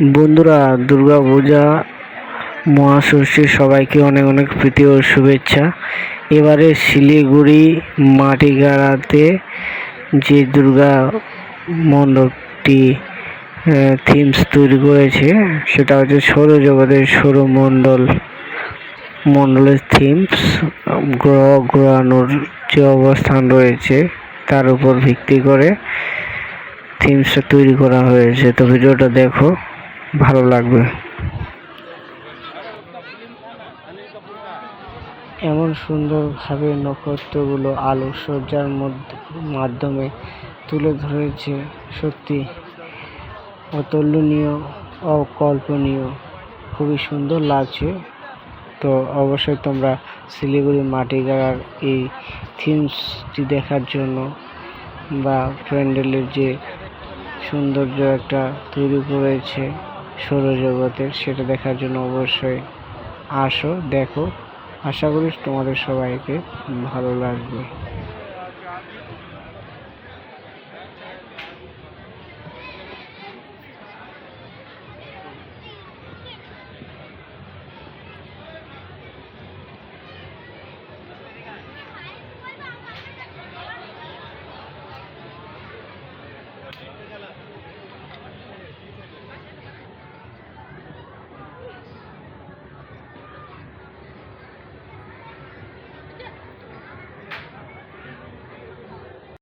বন্ধুরা, দুর্গা পূজা মহাষষ্ঠীর সবাইকে অনেক অনেক প্রীতি ও শুভেচ্ছা। এবারে শিলিগুড়ি মাটিগাড়াতে যে দুর্গা মণ্ডপটি থিমস তৈরি করেছে, সেটা হচ্ছে সৌরজগতের সৌরমণ্ডল মণ্ডলের থিমস গ্রহ গ্রহাণুর যে অবস্থান রয়েছে, তার উপর ভিত্তি করে থিমসটা তৈরি করা হয়েছে। তো ভিডিওটা দেখো। ভালো লাগবে। এমন সুন্দরভাবে নক্ষত্রগুলো আলোকসজ্জার মধ্য- মাধ্যমে তুলে ধরেছে। সত্যি, অতুলনীয়, অকল্পনীয়। খুবই সুন্দর লাগছে। তো অবশ্যই তোমরা শিলিগুড়ি মাটিগাড়ার এই থিমসটি দেখার জন্য বা প্যান্ডেলের যে সৌন্দর্য একটা তৈরি করেছে। সৌরজগতের সেটা দেখার জন্য অবশ্যই আসো দেখো। আশা করি তোমাদের সবাইকে ভালো লাগবে।